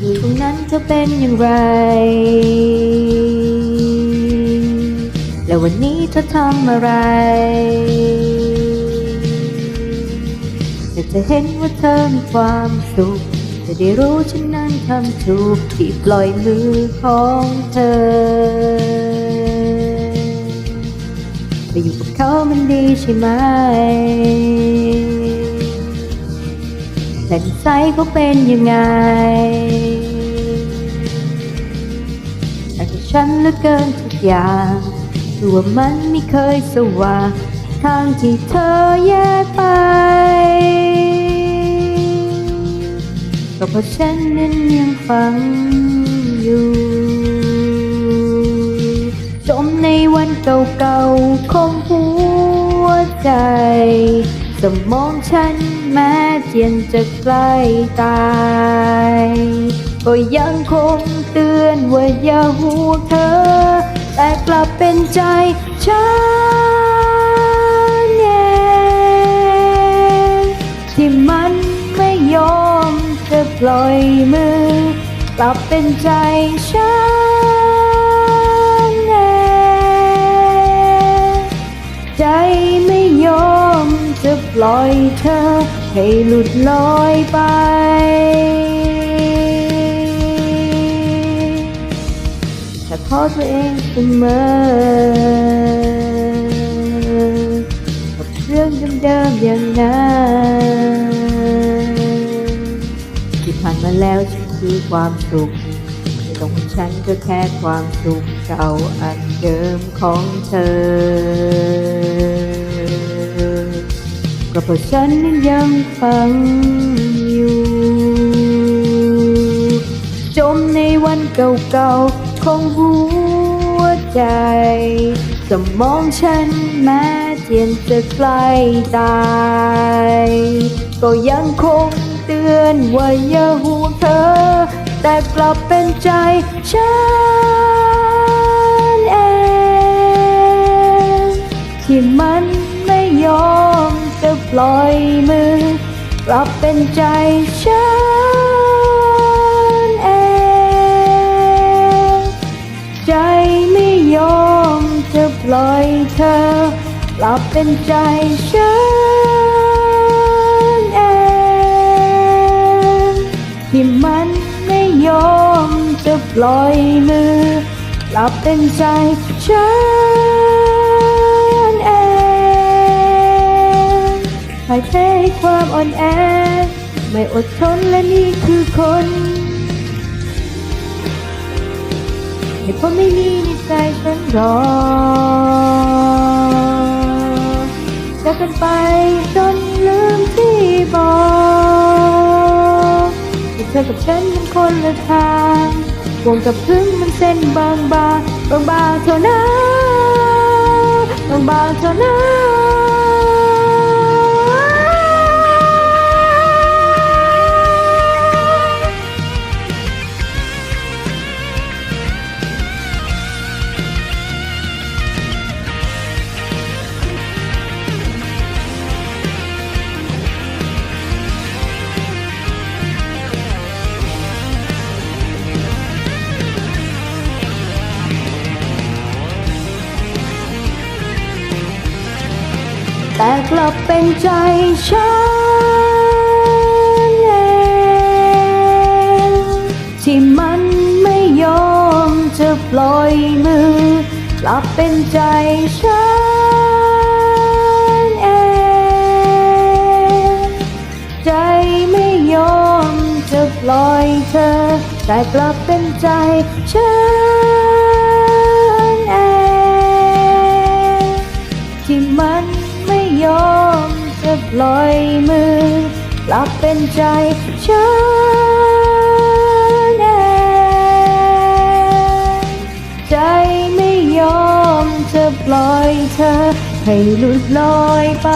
อยู่ตรงนั้นเธอเป็นอย่างไร แล้ววันนี้เธอทำอะไรแต่จะเห็นว่าเธอมีความสุขจะได้รู้ฉันนั้นทำถูกที่ปล่อยมือของเธอไปอยู่กับเขามันดีใช่ไหม แต่นิสัยเขาเป็นยังไง แต่ที่ฉันเหลือเกินทุกอย่างตัวมันไม่เคยสว่างทางที่เธอแยกไป ก็เพราะฉันนั้นยังฟังอยู่ จมในวันเก่าๆของหัวใจ สมองฉัน แม้เจียนจะใกล้ตายก็ยังคงเตือนว่าอย่าห่วงเธอ แต่กลับเป็นใจฉันเองที่มันไม่ยอมจะปล่อยมือ กลับเป็นใจฉันเองใจไม่ยอมจะปล่อยเธอ ให้หลุดลอยไปแต่ขอตัวเองเสมอกับเรื่องเดิมๆอย่างนั้นที่ผ่านมาแล้วฉันคือความสุขไม่ต้องของฉันก็แค่ความสุขเก่าอันเดิมของเธอ เพราะฉันนั้นยังฟังอยู่ จมในวันเก่าๆของหัวใจ สมองฉันแม้เจียนจะใกล้ตายก็ยังคงเตือนว่าอย่าห่วงเธอ แต่กลับเป็นใจฉันเองที่มันไม่ยอม จะปล่อยมือกลับเป็นใจฉันเอง ใจไม่ยอมจะปล่อยเธอกลับเป็นใจฉันเองที่มันไม่ยอมจะปล่อยมือกลับเป็นใจฉัน ใครแพ้ให้ความอ่อนแอ ไม่อดทนและนี่คือคนเหตุผลไม่มีในใจฉันรอจะกันไปจนลืมที่บอกเธอกับฉันมันคนละทางวงกับพึ่งมันเส้นบางบางบางบางๆเท่านั้นบางบางๆเท่านั้น แต่กลับเป็นใจฉันเองที่มันไม่ยอมจะปล่อยมือ กลับเป็นใจฉันเองใจไม่ยอมจะปล่อยเธอ แต่กลับเป็นใจฉัน จะปล่อยมือกลับเป็นใจฉันเองใจไม่ยอมจะปล่อยเธอให้หลุดลอยไป